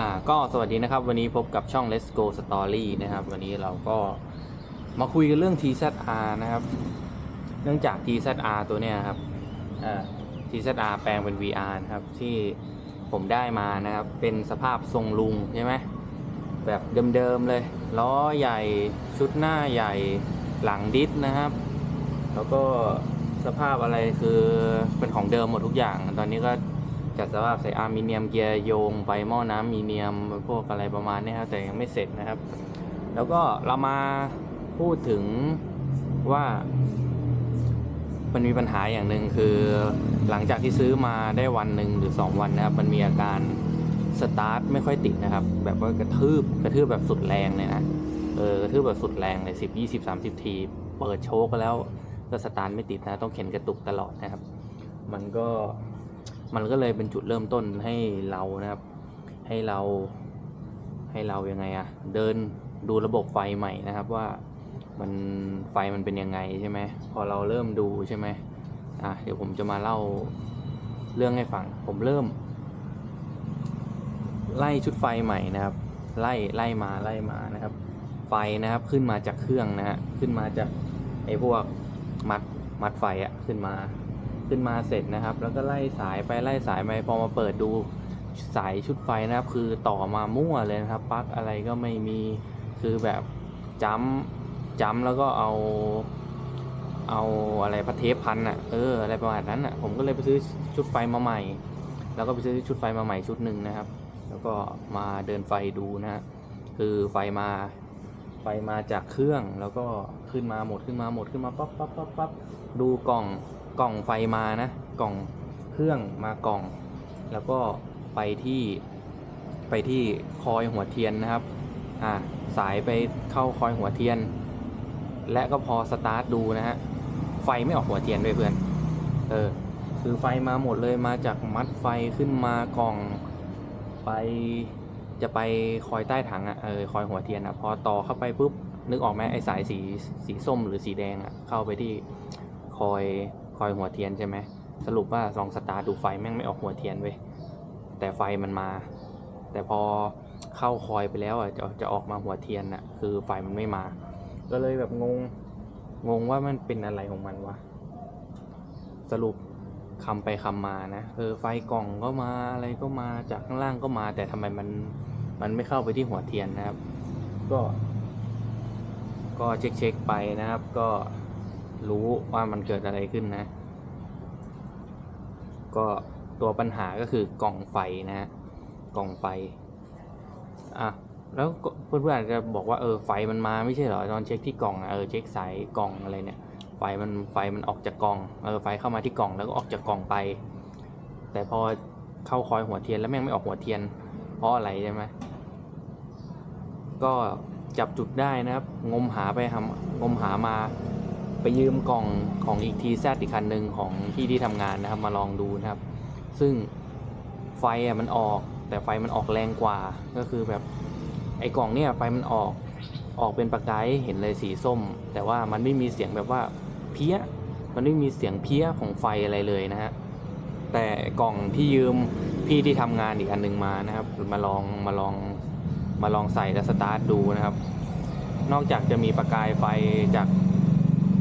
อ่าก็สวัสดีนะครับ วันนี้พบกับช่อง Let's Go Story นะครับ วันนี้เราก็มาคุยกันเรื่อง TZR นะครับ เนื่องจาก TZR ตัวเนี้ยครับอ่า TZR แปลงเป็น VR นะครับ ที่ผมได้มานะครับ เป็นสภาพทรงลุงใช่ไหมแบบเดิมๆเลย ล้อใหญ่ชุดหน้าใหญ่หลังดิสนะครับ แล้วก็สภาพอะไรคือเป็นของเดิมหมดทุกอย่าง ตอนนี้ก็ จัดสภาพใส่อลูมิเนียมเกียร์โยงไปหม้อน้ำมีเนียมพวกอะไรประมาณนี้ครับแต่ยังไม่เสร็จนะครับ แล้วก็เรามาพูดถึงว่ามันมีปัญหาอย่างหนึ่งคือหลังจากที่ซื้อมาได้วันหนึ่งหรือ 2 วันนะครับ มันมีอาการสตาร์ทไม่ค่อยติดนะครับ แบบว่ากระทืบกระทืบแบบสุดแรงเลยนะเออกระทืบแบบสุดแรงเลย10 20 30ทีเปิดโชกแล้วก็สตาร์ทไม่ติดนะต้องเข็นกระตุกตลอดนะครับ มันก็ มันก็เลยเป็นจุดเริ่มต้นให้เรานะครับ ให้เราให้เรายังไงอะเดินดูระบบไฟใหม่นะครับว่ามันไฟมันเป็นยังไงใช่ไหมพอเราเริ่มดูใช่ไหมอะเดี๋ยวผมจะมาเล่าเรื่องให้ฟังผมเริ่ม ไล่ชุดไฟใหม่นะครับ ไล่ไล่มาไล่มานะครับ ไฟนะครับขึ้นมาจากเครื่องนะฮะขึ้นมาจากไอ้พวกมัดมัดไฟอะขึ้นมา ขึ้นมาเสร็จนะครับ แล้วก็ไล่สายไปไล่สายไปพอมาเปิดดูสายชุดไฟนะครับ คือต่อมามั่วเลยนะครับปลั๊กอะไรก็ไม่มีคือแบบจ้ำจ้ำแล้วก็เอาเอาอะไรพัดเทปพันอะเอออะไรประมาณนั้นอะผมก็เลยไปซื้อชุดไฟมาใหม่ แล้วก็ไปซื้อชุดไฟมาใหม่ชุดหนึ่งนะครับ แล้วก็มาเดินไฟดูนะฮะคือไฟมาไฟมาจากเครื่องแล้วก็ขึ้นมาหมดขึ้นมาหมดขึ้นมาปั๊บปั๊บปั๊บปั๊บดูกล่อง กล่องไฟมานะกล่องเครื่องมากล่อง แล้วก็ไปที่ไปที่คอยหัวเทียนนะครับอ่าสายไปเข้าคอยหัวเทียน และก็พอสตาร์ทดูนะฮะไฟไม่ออกหัวเทียนด้วยเพื่อนเออคือไฟมาหมดเลยมาจากมัดไฟขึ้นมากล่องไปจะไปคอยใต้ถังอะ่ะเออคอยหัวเทียนอะ่ะพอต่อเข้าไปปุ๊บนึกออกไหมไอ้สายสีสีส้มหรือสีแดงอะ่ะเข้าไปที่คอย คอยหัวเทียนใช่ไหมสรุปว่าลองสตาร์ดูไฟแม่งไม่ออกหัวเทียนเว้ยแต่ไฟมันมา แต่พอเข้าคอยไปแล้วอะจะจะออกมาหัวเทียนอะ คือไฟมันไม่มา ก็เลยแบบงงงงว่ามันเป็นอะไรของมันวะสรุปคำไปคำมานะเออไฟกล่องก็มาอะไรก็มาจากข้างล่างก็มา แต่ทำไมมันมันไม่เข้าไปที่หัวเทียนนะครับ ก็ ก็เช็คเช็คไปนะครับ ก็ รู้ว่ามันเกิดอะไรขึ้นนะ ก็ตัวปัญหาก็คือกล่องไฟนะฮะกล่องไฟอะแล้วเพื่อนๆอาจจะบอกว่าเออไฟมันมาไม่ใช่เหรอตอนเช็คที่กล่องอะเออเช็คสายกล่องอะไรเนี่ยไฟมันไฟมันออกจากกล่องเออไฟเข้ามาที่กล่องแล้วก็ออกจากกล่องไป แต่พอเข้าคอยหัวเทียนแล้วแม่งไม่ออกหัวเทียน เพราะอะไรใช่ไหมก็จับจุดได้นะครับ งมหาไปทำงมหามา ไปยืมกล่องของอีกทีแซดอีกคันหนึ่งของที่ที่ทำงานนะครับมาลองดูนะครับ ซึ่งไฟอะมันออก แต่ไฟมันออกแรงกว่า ก็คือแบบไอ้กล่องเนี่ยไฟมันออกออกเป็นประกายเห็นเลยสีส้ม แต่ว่ามันไม่มีเสียงแบบว่าเพี้ยมันไม่มีเสียงเพี้ยของไฟอะไรเลยนะฮะแต่กล่องที่ยืมพี่ที่ทำงานอีกอันหนึ่งมานะครับ มาลองมาลองมาลองใส่และสตาร์ทดูนะครับ นอกจากจะมีประกายไฟจาก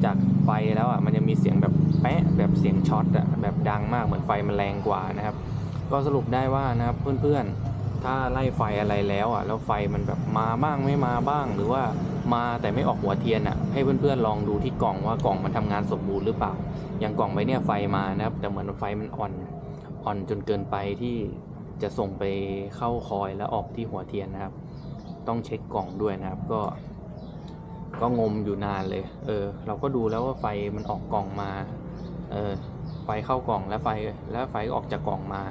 จากไฟแล้วอะมันจะมีเสียงแบบแป๊ะแบบเสียงช็อตอะแบบดังมากเหมือนไฟมันแรงกว่านะครับ ก็สรุปได้ว่านะครับเพื่อนๆ ถ้าไล่ไฟอะไรแล้วอะแล้วไฟมันแบบมาบ้างไม่มาบ้าง หรือว่ามาแต่ไม่ออกหัวเทียนอะให้เพื่อนๆลองดูที่กล่องว่ากล่องมันทำงานสมบูรณ์หรือเปล่า อย่างกล่องใบเนี้ยไฟมานะครับ แต่เหมือนไฟมันอ่อนอ่อนจนเกินไปที่จะส่งไปเข้าคอยแล้วออกที่หัวเทียนนะครับ ต้องเช็คกล่องด้วยนะครับก็ ก็งมอยู่นานเลย เออ เราก็ดูแล้วว่าไฟมันออกกล่องมา เออ ไฟเข้ากล่องแล้วไฟแล้วไฟออกจากกล่องมา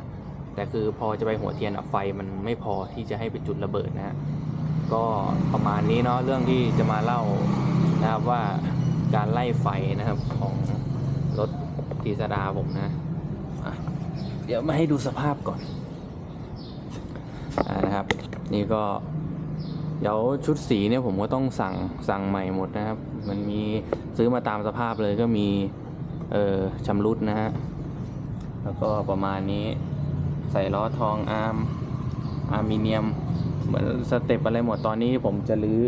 แต่คือพอจะไปหัวเทียนอะไฟมันไม่พอที่จะให้ไปจุดระเบิดนะฮะ ก็ประมาณนี้เนาะเรื่องที่จะมาเล่านะครับว่าการไล่ไฟนะครับของรถทีสดาผมนะอะเดี๋ยวมาให้ดูสภาพก่อนอ่านะครับ นี่ก็ เดี๋ยวชุดสีเนี่ยผมก็ต้องสั่งสั่งใหม่หมดนะครับ มันมีซื้อมาตามสภาพเลยก็มีเออชำรุดนะฮะแล้วก็ประมาณนี้ใส่ล้อทองอาร์มอลูมิเนียม เหมือนสเต็ปอะไรหมดตอนนี้ผมจะรื้อ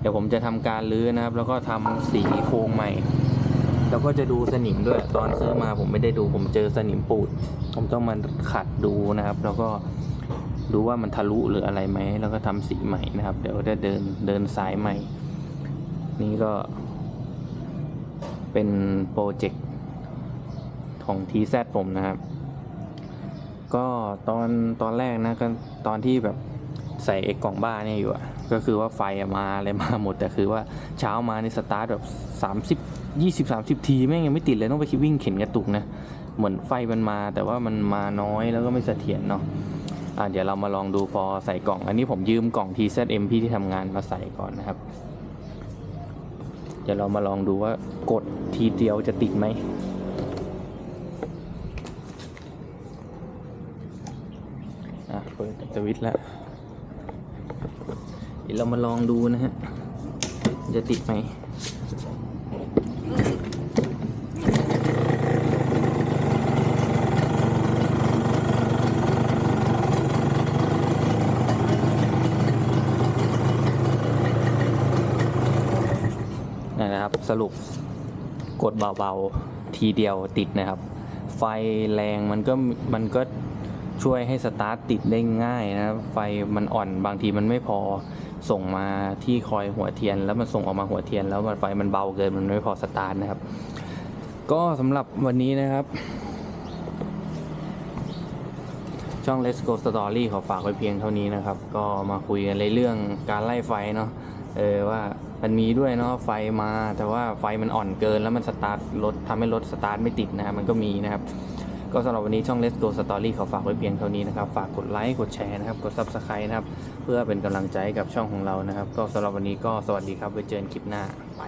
เดี๋ยวผมจะทำการรื้อนะครับ แล้วก็ทำสีโครงใหม่ แล้วก็จะดูสนิมด้วยตอนซื้อมาผมไม่ได้ดูผมเจอสนิมปูด ผมต้องมาขัดดูนะครับ แล้วก็ ดูว่ามันทะลุหรืออะไรไหมแล้วก็ทำสีใหม่นะครับ เดี๋ยวจะเดินเดินสายใหม่ นี่ก็ เป็นโปรเจกต์ของ TZ ผมนะครับ ก็ตอนตอนแรกนะก็ตอนที่แบบใส่ไอ้กล่องบ้าเนี่ยอยู่อะก็คือว่าไฟมาอะไรมาหมด แต่คือว่าเช้ามานี่สตาร์ทแบบ 30 20 30 ทีแม่งยังไม่ติดเลยต้องไปคิดวิ่งเข็นกระตุกนะ เหมือนไฟมันมาแต่ว่ามันมาน้อยแล้วก็ไม่เสถียรเนาะ อะเดี๋ยวเรามาลองดูพอใส่กล่อง อันนี้ผมยืมกล่อง TZM พี่ที่ทำงานมาใส่ก่อนนะครับ เดี๋ยวเรามาลองดูว่ากดทีเดียวจะติดไหมอะเปิดสวิตช์แล้วเดี๋ยวเรามาลองดูนะฮะจะติดไหม นั่นนะครับ สรุปกดเบาๆ ทีเดียวติดนะครับ ไฟแรงมันก็มันก็ช่วยให้สตาร์ทติดได้ง่ายนะครับไฟมันอ่อนบางทีมันไม่พอส่งมาที่คอยหัวเทียน แล้วมันส่งออกมาหัวเทียน แล้วมันไฟมันเบาเกินมันไม่พอสตาร์ทนะครับ ก็สำหรับวันนี้นะครับ ช่อง Let's Go Story ขอฝากไว้เพียงเท่านี้นะครับ ก็มาคุยกันในเรื่องการไล่ไฟเนาะเออว่า มันมีด้วยเนาะไฟมาแต่ว่าไฟมันอ่อนเกินแล้วมันสตาร์ทรถทำให้รถสตาร์ทไม่ติดนะครับมันก็มีนะครับ ก็สำหรับวันนี้ช่อง Let's Go Story ขอฝากไว้เพียงเท่านี้นะครับ ฝากกดไลค์กดแชร์นะครับ กด Subscribe นะครับ เพื่อเป็นกำลังใจกับช่องของเรานะครับ ก็สำหรับวันนี้ก็สวัสดีครับไว้เจอกันคลิปหน้าไป